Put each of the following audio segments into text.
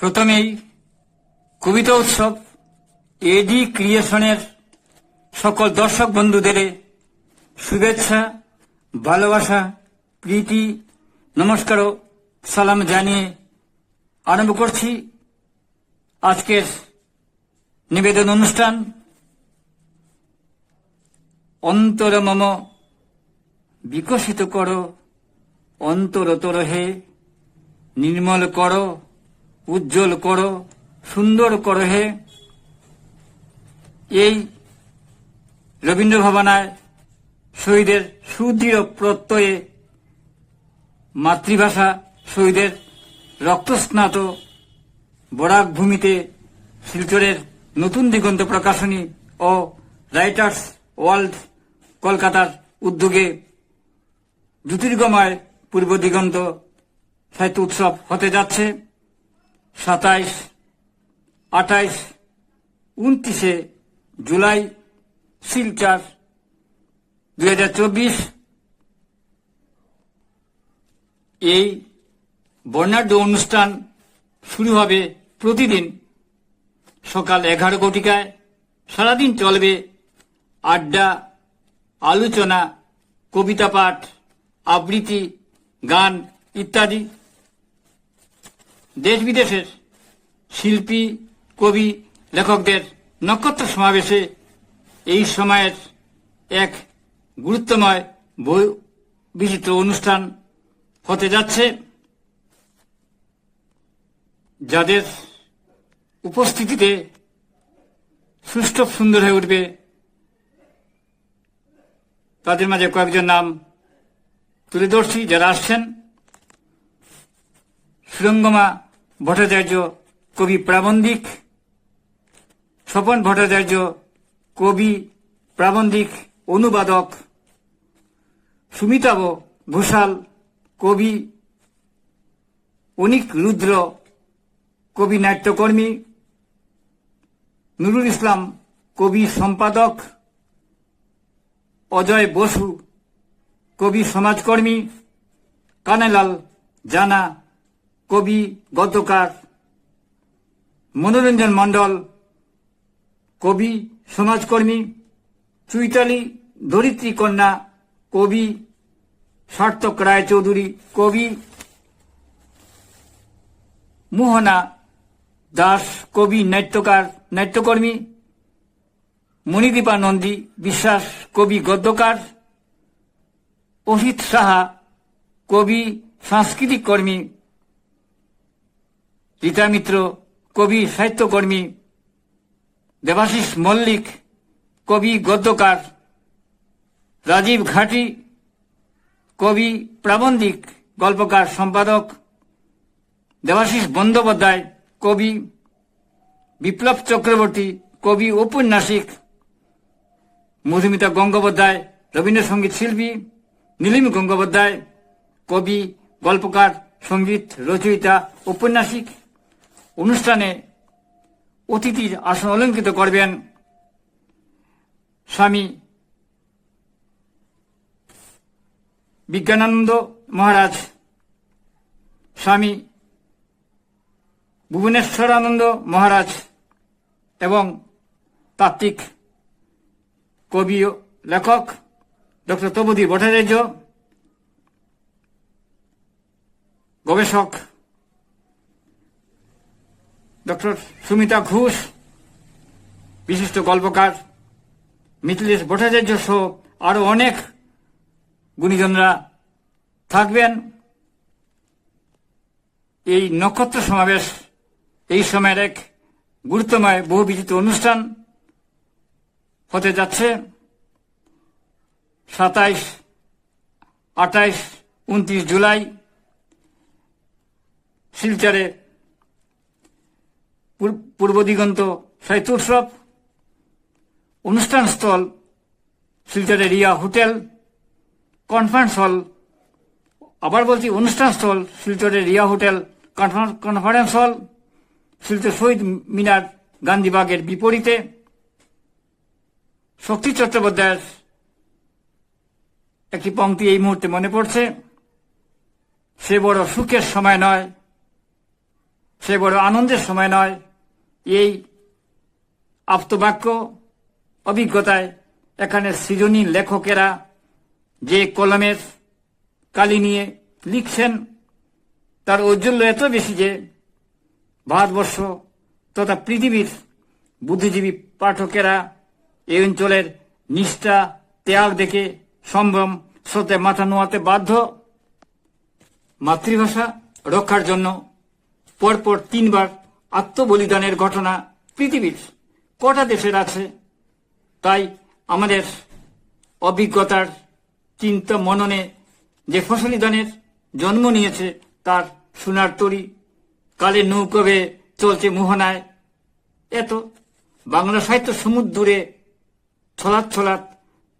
প্রথমেই কবিতা উৎসব এডি ক্রিয়েশনের সকল দর্শক বন্ধুদের শুভেচ্ছা, ভালোবাসা, প্রীতি, নমস্কার সালাম জানিয়ে আরম্ভ করছি আজকের নিবেদন অনুষ্ঠান। অন্তর মম বিকশিত করো, অন্তরতর হে, নির্মল করো। উজ্জ্বল করো, সুন্দর করো হে। এই রবীন্দ্র ভাবনায় শহীদের সুদৃঢ় প্রত্যয়ে মাতৃভাষা শহীদের রক্তস্নাত বরাক ভূমিতে শিলচরের নতুন দিগন্ত প্রকাশনী ও রাইটার্স ওয়ার্ল্ড কলকাতার উদ্যোগে জ্যোতির্গময় পূর্ব দিগন্ত সাহিত্য উৎসব হতে যাচ্ছে। সাতাইশ, আঠাইশ, উনত্রিশে জুলাই, শিলচর দুই এই বর্ণাঢ্য অনুষ্ঠান শুরু হবে প্রতিদিন সকাল এগারো কোটিকায় সারাদিন চলবে আড্ডা, আলোচনা, কবিতা পাঠ, আবৃত্তি, গান ইত্যাদি। দেশ বিদেশের শিল্পী, কবি, লেখকদের নক্ষত্র সমাবেশে এই সময়ের এক গুরুত্বময় বই বিচিত্র অনুষ্ঠান হতে যাচ্ছে। যাদের উপস্থিতিতে সুষ্ঠু সুন্দর হয়ে উঠবে, তাদের মাঝে কয়েকজন নাম তুলে ধরছি যারা আসছেন। সুরঙ্গমা ভট্টাচার্য কবি প্রাবন্ধিক, স্বপন ভট্টাচার্য কবি প্রাবন্ধিক অনুবাদক, সুমিতাভ ঘোষাল কবি, অনিক রুদ্র কবি নাট্যকর্মী, নুরুল ইসলাম কবি সম্পাদক, অজয় বসু কবি সমাজকর্মী, কানালাল জানা কবি, গদ্যকার মনোরঞ্জন মণ্ডল, কবি, সমাজকর্মী, চৈতালি, ধরিত্রী কন্যা, কবি, সার্থক রায়চৌধুরী, কবি মোহনা দাস, কবি নাট্যকার, নাট্যকর্মী মণিদীপা নন্দী বিশ্বাস, কবি গদ্যকার অহিত সাহা, কবি সাংস্কৃতিক কর্মী মিত্র কবি, সাহিত্যকর্মী, দেবাশিস মল্লিক, কবি, গদ্যকার, রাজীব ঘাটি, কবি, প্রাবন্ধিক, গল্পকার সম্পাদক, দেবাশিস বন্দ্যোপাধ্যায়, কবি, বিপ্লব চক্রবর্তী, কবি, ঔপন্যাসিক, মধুমিতা গঙ্গোপাধ্যায় রবীন্দ্রসঙ্গীত শিল্পী, নীলিম গঙ্গোপাধ্যায়, কবি, গল্পকার, সংগীত, রচয়িতা, ঔপন্যাসিক। অনুষ্ঠানে অতিথির আসন অলঙ্কিত করবেন স্বামী বিজ্ঞানানন্দ মহারাজ, স্বামী ভুবনেশ্বরানন্দ মহারাজ এবং তাত্ত্বিক, কবি ও লেখক ডক্টর তবুদী ভট্টাচার্য, গবেষক ডক্টর সুমিতা ঘোষ, বিশিষ্ট গল্পকার, মিথিলেশ ভট্টাচার্য সহ আরও অনেক গুণীজনরা থাকবেন। এই নক্ষত্র সমাবেশ এই সময়ের এক গুরুত্বময় বহু বিচিত্র অনুষ্ঠান হতে যাচ্ছে। সাতাইশ, আঠাইশ, উনত্রিশ জুলাই শিলচরে পূর্ব দিগন্ত সাহিত্য উৎসব অনুষ্ঠান স্থল শিলচরে রিয়া হোটেল কনফারেন্স হল আবার বলছি অনুষ্ঠান স্থল, শিলচরের Riya hotel কনফার- conference hall Silchar শহীদ মিনার গান্ধীবাগের বিপরীতে, শক্তি চট্টোপাধ্যায়ের একটি পংক্তি এই মুহূর্তে মনে পড়ছে। সে বড় সুখের সময় নয়, সে বড় আনন্দের সময় নয় এই আপ্তবাক্য অভিজ্ঞতায় এখানে সৃজনী লেখকেরা যে কলমের কালি নিয়ে লিখছেন, তার ঔজ্জ্বল্য এত বেশি যে ভারতবর্ষ তথা পৃথিবীর বুদ্ধিজীবী পাঠকেরা এই অঞ্চলের নিষ্ঠা, ত্যাগ দেখে সম্ভ্রম স্রোতে মাথা নোয়াতে বাধ্য। মাতৃভাষা রক্ষার জন্য পরপর তিনবার আত্মবলিদানের ঘটনা পৃথিবীর কটা দেশের আছে, তাই আমাদের অভিজ্ঞতার চিন্তা মননে যে ফসলি দানের জন্ম নিয়েছে, তার সোনার তরি কালে নৌকো বেয়ে চলছে মোহনায়, এত বাংলা সাহিত্য সমুদ্রে ছলাৎ ছলাৎ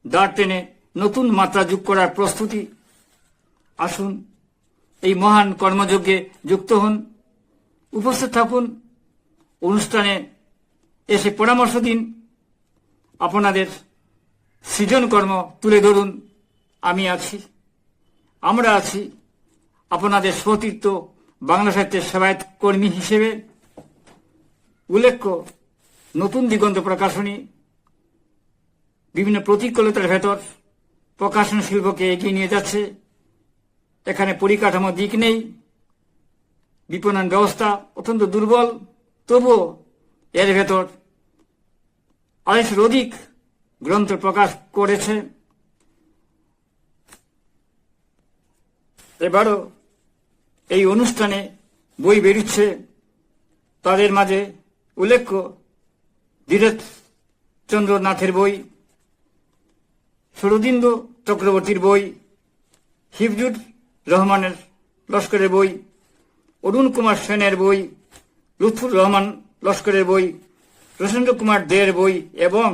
দাঁড় টেনে নতুন মাত্রা যোগ করার প্রস্তুতি। আসুন, এই মহান কর্মযজ্ঞে যুক্ত হন। উপস্থিত থাকুন। অনুষ্ঠানে এসে পরামর্শ দিন। আপনাদের সৃজন কর্ম তুলে ধরুন। আমি আছি। আমরা আছি। আপনাদের সতীর্থ বাংলা সাহিত্যের সেবায়ত কর্মী হিসেবে। উল্লেখ্য, নতুন দিগন্ত প্রকাশনী, বিভিন্ন প্রতিকূলতার ভেতর প্রকাশন শিল্পকে এগিয়ে নিয়ে যাচ্ছে। এখানে পরিকাঠামো দিক নেই। বিপণন ব্যবস্থা অত্যন্ত দুর্বল। তবুও এর ভেতর আড়াইশোর অধিক গ্রন্থ প্রকাশ করেছে। এবারও এই অনুষ্ঠানে বই বেরুচ্ছে। তাদের মাঝে উল্লেখ্য ধীরজ চন্দ্রনাথের বই, শরদিন্দু চক্রবর্তীর বই, হিফজুর রহমানের লস্করের বই অরুণ কুমার সেনের বই, লুৎফুর রহমান লস্করের বই প্রসেন্দ্র কুমার দের বই এবং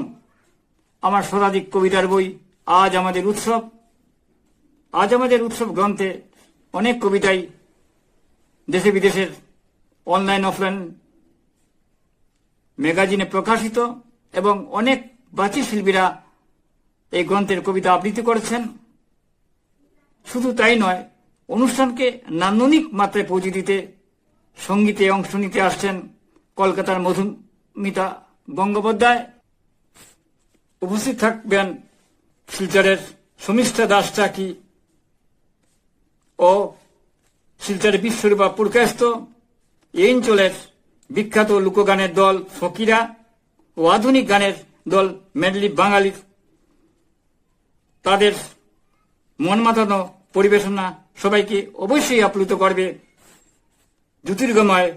আমার শতাধিক কবিতার বই। আজ আমাদের উৎসব। আজ আমাদের উৎসব গ্রন্থে অনেক কবিতাই দেশে বিদেশের অনলাইন, অফলাইন ম্যাগাজিনে প্রকাশিত এবং অনেক বাচি শিল্পীরা এই গ্রন্থের কবিতা আবৃত্তি করেছেন। শুধু তাই নয় অনুষ্ঠানকে নান্দনিক মাত্রায় পৌঁছে দিতে সঙ্গীতে অংশ নিতে আসছেন কলকাতার মধুমিতা গঙ্গোপাধ্যায়। উপস্থিত থাকবেন শিলচরের সমিষ্ঠা দাস চাকি ও শিলচরের বিশ্বরূপা পুরকাস্ত এই অঞ্চলের বিখ্যাত লোকগানের দল ফকিরা ও আধুনিক গানের দল মেডলি বাঙালি তাদের মন মাতানো পরিবেশনা সবাইকে অবশ্যই আপ্লুত করবে জ্যোতির্গময়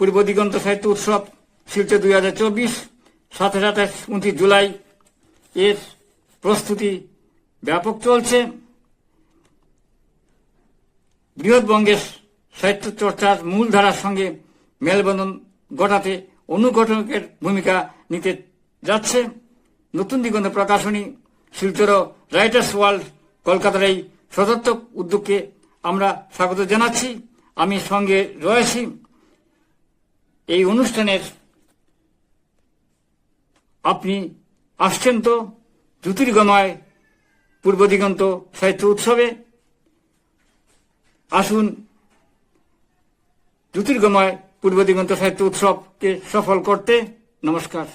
পূর্ব দিগন্ত সাহিত্য উৎসব, শিলচর দুই হাজার চব্বিশ, সাতাশ আঠাশ, উনত্রিশ জুলাই এর প্রস্তুতি ব্যাপক চলছে। বৃহৎবঙ্গের সাহিত্য চর্চার মূল ধারার সঙ্গে মেলবন্ধন ঘটাতে অনুঘটকের ভূমিকা নিতে যাচ্ছে। নতুন দিগন্ত প্রকাশনী, শিলচর রাইটার্স ওয়ার্ল্ড, কলকাতার এই সদর্থক উদ্যোগকে আমরা স্বাগত জানাচ্ছি। আমি সঙ্গে রয়েছি। এই অনুষ্ঠানের আপনি আসছেন তো জ্যোতির্গময় পূর্ব দিগন্ত সাহিত্য উৎসবে। আসুন জ্যোতির্গময় পূর্ব দিগন্ত সাহিত্য উৎসবকে সফল করতে। নমস্কার।